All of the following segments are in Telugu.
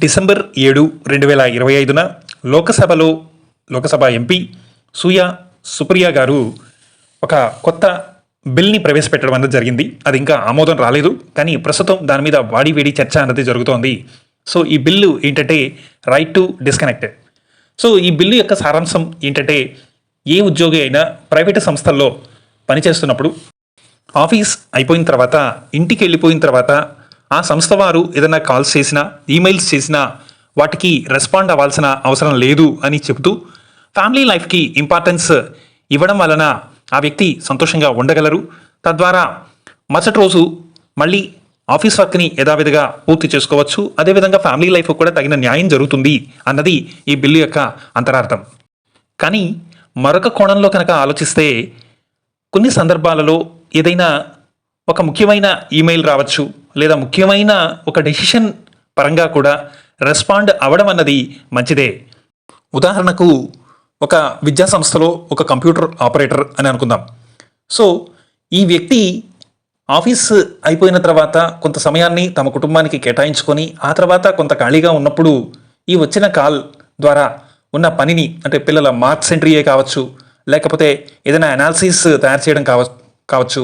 డిసెంబర్ ఏడు రెండు వేల ఇరవై ఐదున లోకసభలో లోకసభ ఎంపీ సూయా సుప్రియ గారు ఒక కొత్త బిల్ని ప్రవేశపెట్టడం అనేది జరిగింది. అది ఇంకా ఆమోదం రాలేదు. కానీ ప్రస్తుతం దాని మీద వాడి వేడి చర్చ అన్నది జరుగుతోంది. సో ఈ బిల్లు ఏంటంటే రైట్ టు డిస్కనెక్ట్ సో ఈ బిల్లు యొక్క సారాంశం ఏంటంటే ఏ ఉద్యోగి అయినా ప్రైవేటు సంస్థల్లో పనిచేస్తున్నప్పుడు ఆఫీస్ అయిపోయిన తర్వాత ఇంటికి వెళ్ళిపోయిన తర్వాత ఆ సంస్థ వారు ఏదైనా కాల్స్ చేసినా ఈమెయిల్స్ చేసినా వాటికి రెస్పాండ్ అవ్వాల్సిన అవసరం లేదు అని చెబుతూ ఫ్యామిలీ లైఫ్కి ఇంపార్టెన్స్ ఇవ్వడం వలన ఆ వ్యక్తి సంతోషంగా ఉండగలరు. తద్వారా మరుసటి రోజు మళ్ళీ ఆఫీస్ వర్క్ని యథావిధిగా పూర్తి చేసుకోవచ్చు. అదేవిధంగా ఫ్యామిలీ లైఫ్ కూడా తగిన న్యాయం జరుగుతుంది అన్నది ఈ బిల్లు యొక్క అంతరార్థం. కానీ మరొక కోణంలో కనుక ఆలోచిస్తే కొన్ని సందర్భాలలో ఏదైనా ఒక ముఖ్యమైన ఈమెయిల్ రావచ్చు. లేదా ముఖ్యమైన ఒక డెసిషన్ పరంగా కూడా రెస్పాండ్ అవ్వడం అన్నది మంచిదే. ఉదాహరణకు ఒక విద్యా సంస్థలో ఒక కంప్యూటర్ ఆపరేటర్ అని అనుకుందాం. సో ఈ వ్యక్తి ఆఫీస్ అయిపోయిన తర్వాత కొంత సమయాన్ని తమ కుటుంబానికి కేటాయించుకొని ఆ తర్వాత కొంత ఖాళీగా ఉన్నప్పుడు ఈ వచ్చిన కాల్ ద్వారా ఉన్న పనిని అంటే పిల్లల మార్క్స్ ఎంట్రీయే కావచ్చు లేకపోతే ఏదైనా అనాలిసిస్ తయారు చేయడం కావచ్చు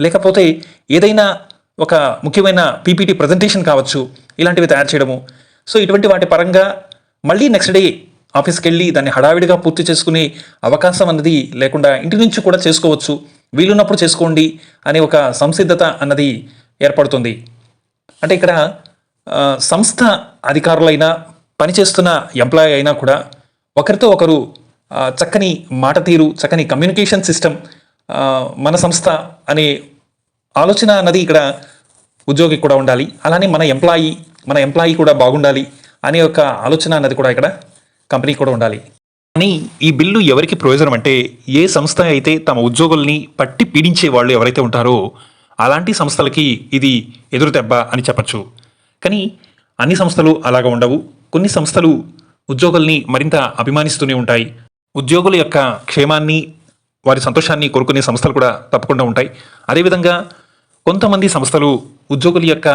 లేకపోతే ఏదైనా ఒక ముఖ్యమైన పీపీటీ ప్రజెంటేషన్ కావచ్చు ఇలాంటివి తయారు చేయడము. సో ఇటువంటి వాటి పరంగా మళ్ళీ నెక్స్ట్ డే ఆఫీస్కి వెళ్ళి దాన్ని హడావిడిగా పూర్తి చేసుకునే అవకాశం అన్నది లేకుండా ఇంటి నుంచి కూడా చేసుకోవచ్చు వీలున్నప్పుడు చేసుకోండి అనే ఒక సంసిద్ధత అన్నది ఏర్పడుతుంది. అంటే ఇక్కడ సంస్థ అధికారులైనా పనిచేస్తున్న ఎంప్లాయీ అయినా కూడా ఒకరితో ఒకరు చక్కని మాట తీరు చక్కని కమ్యూనికేషన్ సిస్టమ్ మన సంస్థ అనే ఆలోచన అన్నది ఇక్కడ ఉద్యోగి కూడా ఉండాలి. అలానే మన ఎంప్లాయీ మన ఎంప్లాయీ కూడా బాగుండాలి అనే ఒక ఆలోచన అన్నది కూడా ఇక్కడ కంపెనీ కూడా ఉండాలి. కానీ ఈ బిల్లు ఎవరికి ప్రయోజనం అంటే ఏ సంస్థ అయితే తమ ఉద్యోగుల్ని పట్టి పీడించే వాళ్ళు ఎవరైతే ఉంటారో అలాంటి సంస్థలకి ఇది ఎదురు దెబ్బ అని చెప్పచ్చు. కానీ అన్ని సంస్థలు అలాగా ఉండవు. కొన్ని సంస్థలు ఉద్యోగుల్ని మరింత అభిమానిస్తూనే ఉంటాయి. ఉద్యోగుల యొక్క క్షేమాన్ని వారి సంతోషాన్ని కోరుకునే సంస్థలు కూడా తప్పకుండా ఉంటాయి. అదేవిధంగా కొంతమంది సంస్థలు ఉద్యోగుల యొక్క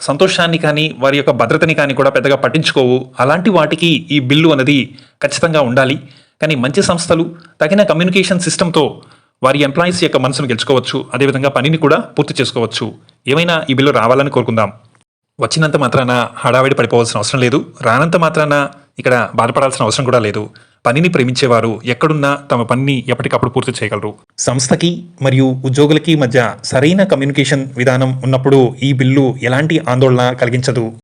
సంతోషాన్ని కానీ వారి యొక్క భద్రతని కానీ కూడా పెద్దగా పట్టించుకోవు. అలాంటి వాటికి ఈ బిల్లు అనేది ఖచ్చితంగా ఉండాలి. కానీ మంచి సంస్థలు తగిన కమ్యూనికేషన్ సిస్టంతో వారి ఎంప్లాయీస్ యొక్క మనసును గెలుచుకోవచ్చు. అదేవిధంగా పనిని కూడా పూర్తి చేసుకోవచ్చు. ఏమైనా ఈ బిల్లు రావాలని కోరుకుందాం. వచ్చినంత మాత్రాన హడావిడి పడిపోవాల్సిన అవసరం లేదు. రానంత మాత్రాన ఇక్కడ బాధపడాల్సిన అవసరం కూడా లేదు. పనిని ప్రేమించేవారు ఎక్కడున్నా తమ పనిని ఎప్పటికప్పుడు పూర్తి చేయగలరు. సంస్థకి మరియు ఉద్యోగులకి మధ్య సరైన కమ్యూనికేషన్ విధానం ఉన్నప్పుడు ఈ బిల్లు ఎలాంటి ఆందోళన కలిగించదు.